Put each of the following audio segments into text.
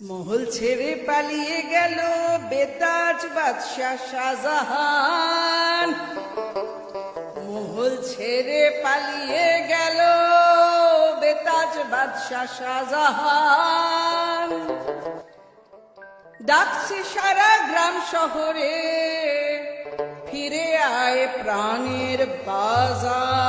মহল ছেড়ে পালিয়ে গেল বেতাজ বাদশাহ শাহজাহান। মহল ছেড়ে পালিয়ে গেল বেতাজ বাদশাহ শাহজাহান। ডাকছে সারা গ্রাম শহরে, ফিরে আয় প্রাণের বাজার।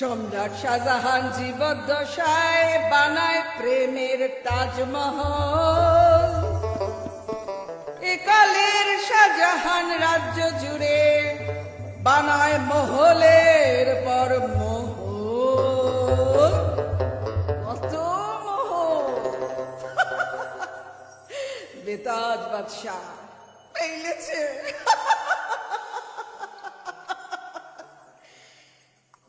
সম্রাট শাহজাহান জীবদ্দশায় বানায় প্রেমের তাজমহল। একালের শাহজাহান রাজ্য জুড়ে বানায় মহলের পর মহল। কত মহল? বেতাজ বাদশাহ, পেলেছে।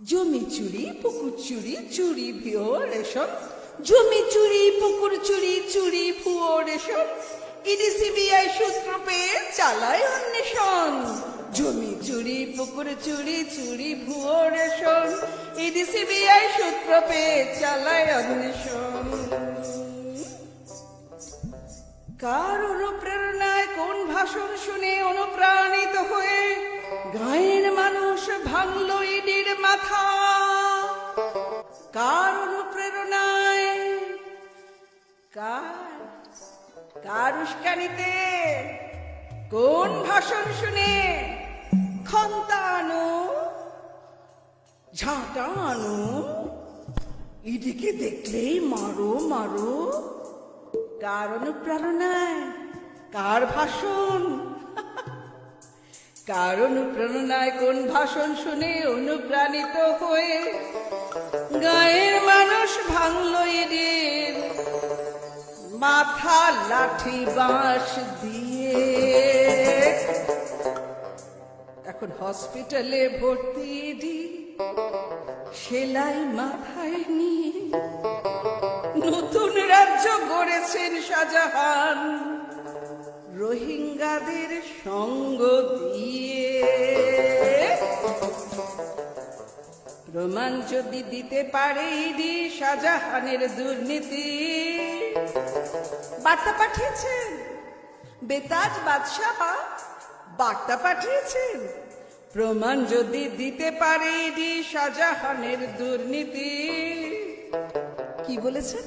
জমি চুরি, পুকুর চুরি চুরি ভিও রেশন জমি চুরি, পুকুর চুরি চুরি, ভুয়ো রেশন ইডি, সিবিআই সূত্র পেয়ে চালায় অন্বেষণ। জমি চুরি, পুকুর চুরি চুরি, ভুয়ো রেশন ইডি, সিবিআই সূত্র পেয়ে চালায় অন্বেষণ। কার অনুপ্রেরণায় কোন ভাষণ শুনে অনুপ্রাণিত হয়ে গায়ের মানুষ ভাঙল ইডির মাথা। কার অনুপ্রেরণায়? কোন ভাষণ শুনে খন্তানো, ঝাঁটানো? ইডিকে দেখলেই মারো মারো। কার অনুপ্রেরণায়? কার ভাষণ? কার অনুপ্রেরণায় কোন ভাষণ শুনে অনুপ্রাণিত হয়ে গায়ের মানুষ ভাঙল এদের, মাথা লাঠি বাঁশ দিয়ে। এখন হসপিটালে ভর্তি দি সেলাই মাথায় নিয়ে নতুন রাজ্য গড়েছেন শাহজাহান। রোহিঙ্গাদের সঙ্গ দিয়ে। প্রমাণ যদি দিতে পারে ইডি শাহজাহানের দুর্নীতি। বার্তা পাঠিয়েছেন বেতাজ বাদশাহ বার্তা পাঠিয়েছেন। প্রমাণ যদি দিতে পারে ইডি শাহজাহানের দুর্নীতি। কি বলেছেন?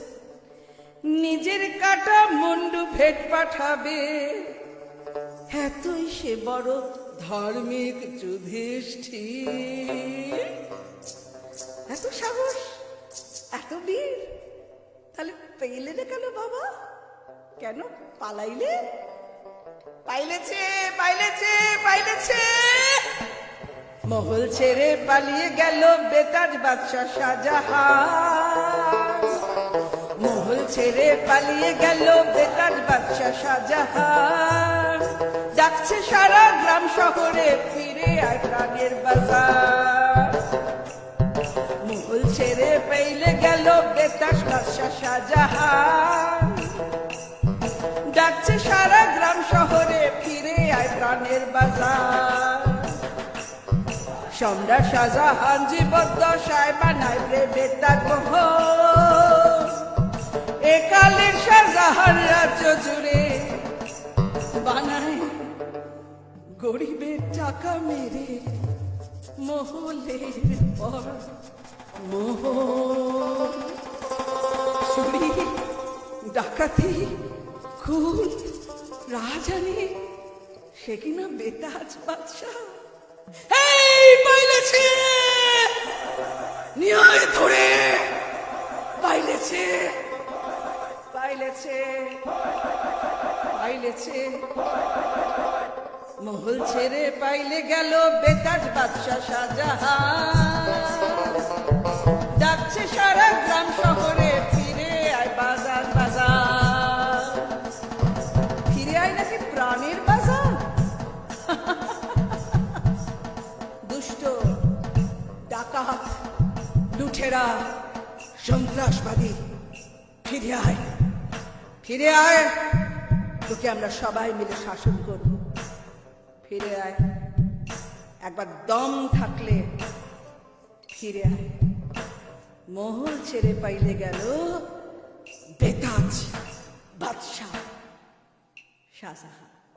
নিজের কাটা মুন্ডু ফেট পাঠাবে। এতই সে বড় ধার্মিক যুধিষ্ঠির এত সাহস, এত বীর, তাহলে পেলে না কেন বাবা? কেন পালাইলে? পাইলেছে পাইলেছে পাইলেছে। মহল ছেড়ে পালিয়ে গেল বেতাজ বাদশাহ শাহজাহান। মহল ছেড়ে পালিয়ে গেল বেতাজ বাদশাহ শাহজাহান। ডাকছে সারা গ্রাম শহরে, ফিরে আয় প্রাণের বাজার। মহল ছেড়ে পেইলে গেল বেতাজ বাদশাহ শাহজাহান। ডাকছে সারা গ্রাম শহরে, ফিরে আয় প্রাণের বাজার। সম্রাট শাহজাহান জীবদ্দশায় বানায় প্রেমের তাজমহল একালের শাহজাহান রাজ্য জুড়ে বানায় গরিবের টাকা মেরে মহলের পর মোহন চুরি, ডাকাতি, খুন রাজানি সে কিনা বেতাজ বাদশাহ? এই পাইলেছে! নিয়ে ধরে! পাইলেছে! পাইলেছে। পাইলেছে। মহল ছেড়ে পাইলে গেল বেতাজ বাদশাহ শাহজাহান। ডাকছে সারা গ্রাম শহরে, ফিরে আয় বাজার বাজার। ফিরে আয় নাকি প্রাণের বাজার? দুষ্ট, ডাকাত, লুঠেরা, সন্ত্রাসবাদী, ফিরে আয়। ফিরে আয়। তোকে আমরা সবাই মিলে শাসন করব। ফিরে আয়। একবার দম থাকলে ফিরে আয়। মহল ছেড়ে পাইলে গেল বেতাজ বাদশাহ শাহজাহান।